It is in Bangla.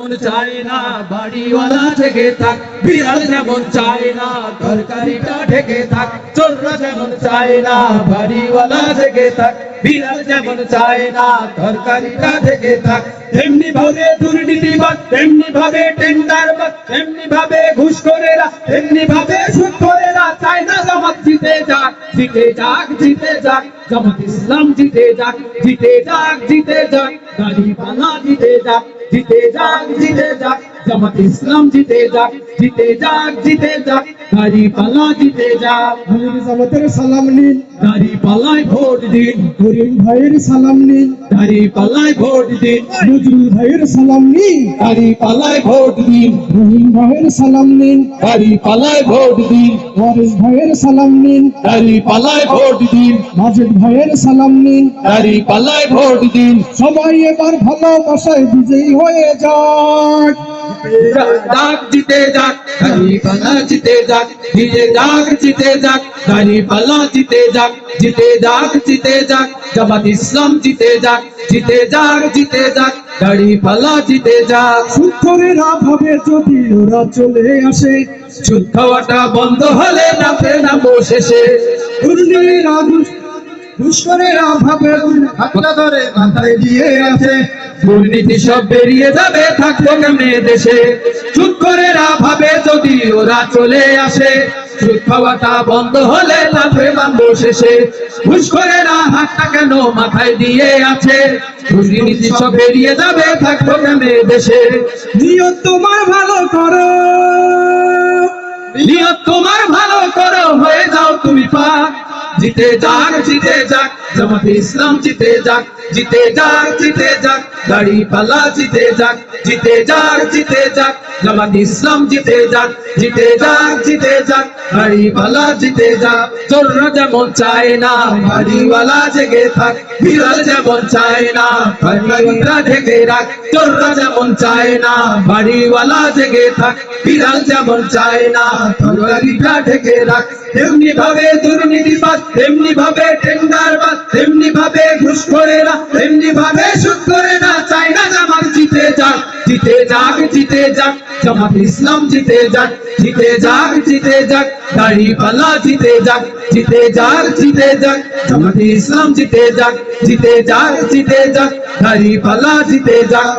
চায় না, বাড়িওয়ালা থেকে থাক যেমন চায় না, তরকারিটা ঢেকে থাক না, বাড়িওয়ালা থেকে থাক, বিড়াল যেমন চায় না, তরকারিটা ঢেকে থাক। তেমনি ভাবে দুর্নীতিবাদ তেমনি ভাবে টেন্ডারবাদ তেমনি ভাবে ঘুষখোরেরা তেমনি ভাবে সুদখোরেরা চায় না জামাত জিতে যাক জিতে যাক জিতে যাক, জামাত ইসলাম জিতে যাক জিতে যাক জিতে যাক, গাড়ি পানা জিতে যাক। জিতে যাক জিতে যাক জামাত ইসলাম জিতে যাক জিতে যাক জিতে যাক। গাড়ি পালা জিতে যাক আমির জামাতের সালাম নিন। গাড়ি পালায় ভোট দিন। করিম ভাইয়ের সালাম নিন। গাড়ি পালায় ভোট দিন। নজরুল ভাইয়ের সালাম নিন। গাড়ি পালায় ভোট দিন। রহিম ভাইয়ের সালাম নিন। গাড়ি পালায় ভোট দিন। ওয়ারিস ভাইয়ের সালাম নিন। গাড়ি পালায় ভোট দিন। মাজেদ ভাইয়ের সালাম নিন। গাড়ি পালায় ভোট দিন। সবাই এবার ভালোবাসায় বিজয়ী হয়ে যাক। যাক জিতে যাক। জিতে যাক জিতে যাক জিতে যাক। গাড়ি জিতে যাক জিতে যাক জিতে যাক। জামাত ইসলাম জিতে যাক জিতে যাক জিতে যাক। গাড়ি জিতে যাক। সুক্ষরেরা ভাবে যদি ওরা চলে আসে। সুদ খাওয়াটা বন্ধ হলে নামবো শেষে। দুর্নীতিরা দুষ্করেরা ভাবে হাতটা ধরে মাথায় দিয়ে আছে দুর্নীতি সব বেরিয়ে যাবে, থাকব কেমনে দেশে? চুপ করে ভাবে যদি ওরা চলে আসে। সুদ খাওয়াটা বন্ধ হলে লাভে মানবো শেষে। ঘুষ করে না হাতটা কেন মাথায় দিয়ে আছে? দুর্নীতি সব বেরিয়ে যাবে, থাকব কেমনে দেশে? নিয়ত তোমার ভালো করো। নিয়ত তোমার ভালো করো, হয়ে যাও তুমি পাক জিতে যাক জিতে যাক জামাত ইসলাম জিতে যাক জিতে যাক জিতে যাক গাড়ি পালা জিতে যাক জিতে যাক জিতে যাক জামাত ইসলাম জিতে যাক জিতে যাক জিতে যাক গাড়ি পালা জিতে যাক চোররা যেমন চায় না গাড়িওয়ালা জেগে থাক বিড়াল যেমন চায় না গাড়িটা ঢেকে রাখ চোররা যেমন চায় না বাড়িওয়ালা জেগে থাক বিড়াল যেমন চায় না তরকারিটা ঢেকে রাখ তেমনি ভাবে দুর্নীতিবাদ তেমনি ভাবে টেন্ডারবাদ তেমনি ভাবে ঘুষ করে না তেমনি ভাবে সুদ করে না চায় না জামাত জিতে যাক জিতে যাক জিতে যাক জামাত ইসলাম জিতে যাক জিতে যাক জিতে যাক দাড়ি পালা জিতে যাক জিতে যাক জিতে যাক জামাত ইসলাম জিতে যাক জিতে যাক জিতে যাক দাড়ি পালা জিতে যাক